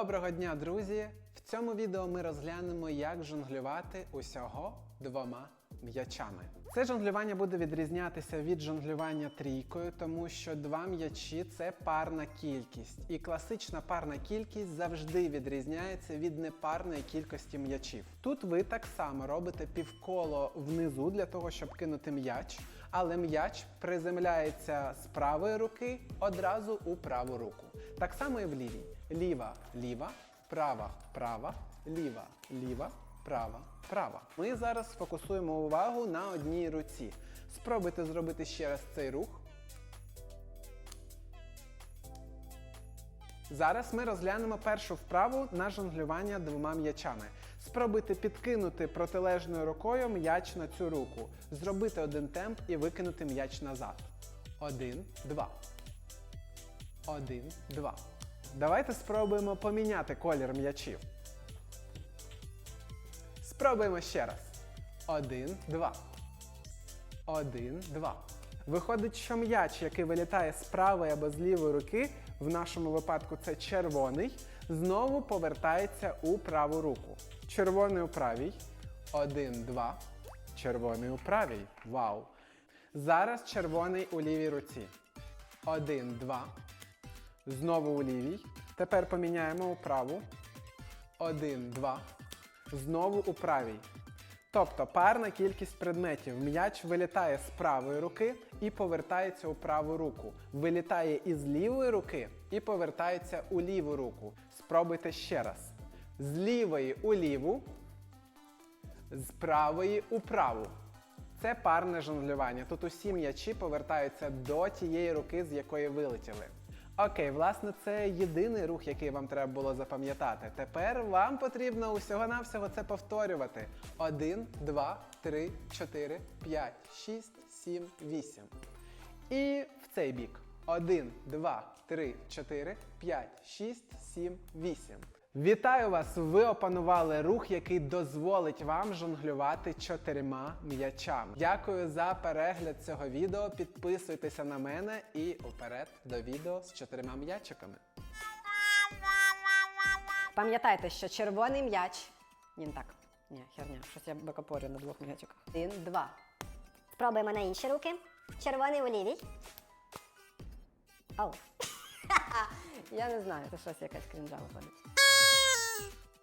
Доброго дня, друзі! В цьому відео ми розглянемо, як жонглювати усього двома м'ячами. Це жонглювання буде відрізнятися від жонглювання трійкою, тому що два м'ячі це парна кількість. І класична парна кількість завжди відрізняється від непарної кількості м'ячів. Тут ви так само робите півколо внизу для того, щоб кинути м'яч, але м'яч приземляється з правої руки одразу у праву руку. Так само і в лівій. Ліва, ліва, права, права, ліва, ліва, права, права. Ми зараз фокусуємо увагу на одній руці. Спробуйте зробити ще раз цей рух. Зараз ми розглянемо першу вправу на жонглювання двома м'ячами. Спробуйте підкинути протилежною рукою м'яч на цю руку, зробити один темп і викинути м'яч назад. Один, два. Один, два. Давайте спробуємо поміняти колір м'ячів. Спробуємо ще раз. Один, два. Один, два. Виходить, що м'яч, який вилітає з правої або з лівої руки, в нашому випадку це червоний, знову повертається у праву руку. Червоний у правій. Один, два. Червоний у правій. Вау. Зараз червоний у лівій руці. Один, два. Знову у лівій. Тепер поміняємо у праву. Один, два. Знову у правій. Тобто парна кількість предметів. М'яч вилітає з правої руки і повертається у праву руку. Вилітає із лівої руки і повертається у ліву руку. Спробуйте ще раз. З лівої у ліву, з правої у праву. Це парне жонглювання. Тут усі м'ячі повертаються до тієї руки, з якої вилетіли. Окей, власне, це єдиний рух, який вам треба було запам'ятати. Тепер вам потрібно усього-навсього це повторювати. 1, 2, 3, 4, 5, 6, 7, 8. І в цей бік. 1, 2, 3, 4, 5, 6, 7, 8. Вітаю вас! Ви опанували рух, який дозволить вам жонглювати чотирма м'ячами. Дякую за перегляд цього відео. Підписуйтеся на мене і вперед до відео з чотирма м'ячиками. Пам'ятайте, що червоний м'яч. Ні, не так. Ні, херня, щось я бекопорю на двох м'ячиках. Один, два. Спробуємо на інші руки. Червоний у лівій. Ау. Я не знаю, це щось якась крінжа виходить. ー